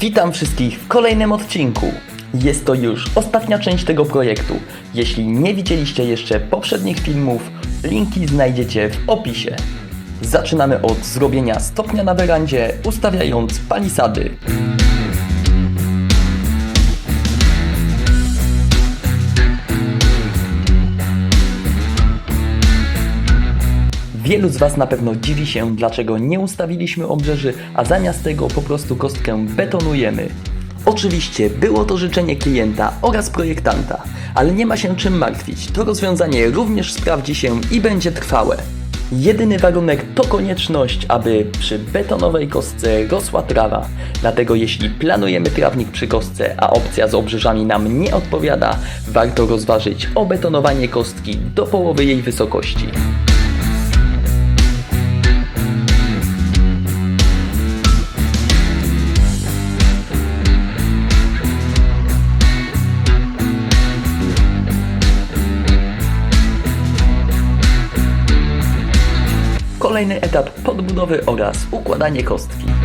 Witam wszystkich w kolejnym odcinku. Jest to już ostatnia część tego projektu. Jeśli nie widzieliście jeszcze poprzednich filmów, linki znajdziecie w opisie. Zaczynamy od zrobienia stopnia na werandzie, ustawiając palisady. Wielu z Was na pewno dziwi się, dlaczego nie ustawiliśmy obrzeży, a zamiast tego po prostu kostkę betonujemy. Oczywiście było to życzenie klienta oraz projektanta, ale nie ma się czym martwić. To rozwiązanie również sprawdzi się i będzie trwałe. Jedyny warunek to konieczność, aby przy betonowej kostce rosła trawa. Dlatego jeśli planujemy trawnik przy kostce, a opcja z obrzeżami nam nie odpowiada, warto rozważyć obetonowanie kostki do połowy jej wysokości. Kolejny etap podbudowy oraz układanie kostki.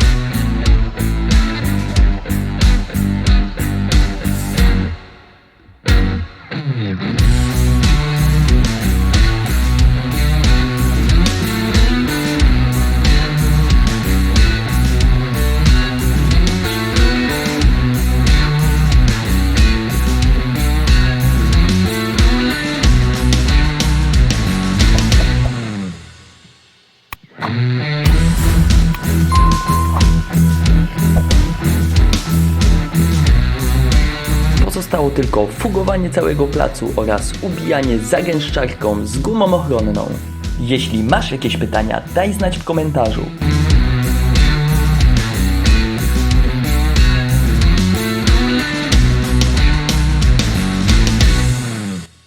Tylko fugowanie całego placu oraz ubijanie zagęszczarką z gumą ochronną. Jeśli masz jakieś pytania, daj znać w komentarzu.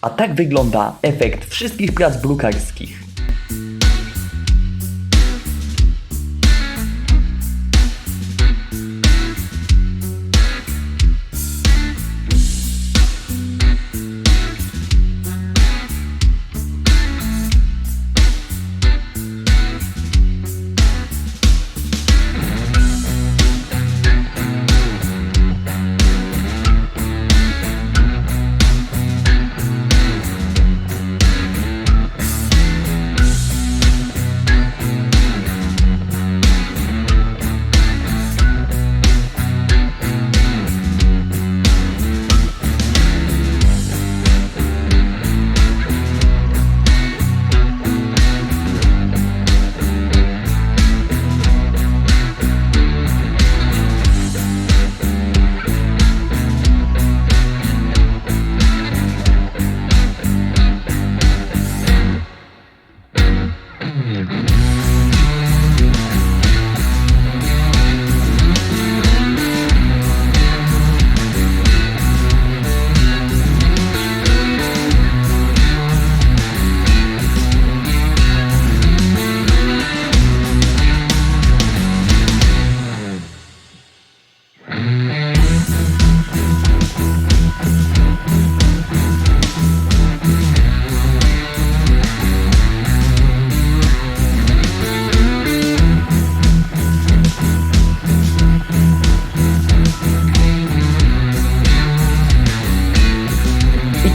A tak wygląda efekt wszystkich prac brukarskich.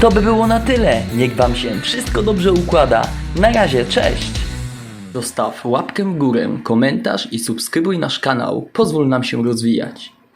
To by było na tyle. Niech Wam się wszystko dobrze układa. Na razie, cześć! Zostaw łapkę w górę, komentarz i subskrybuj nasz kanał. Pozwól nam się rozwijać.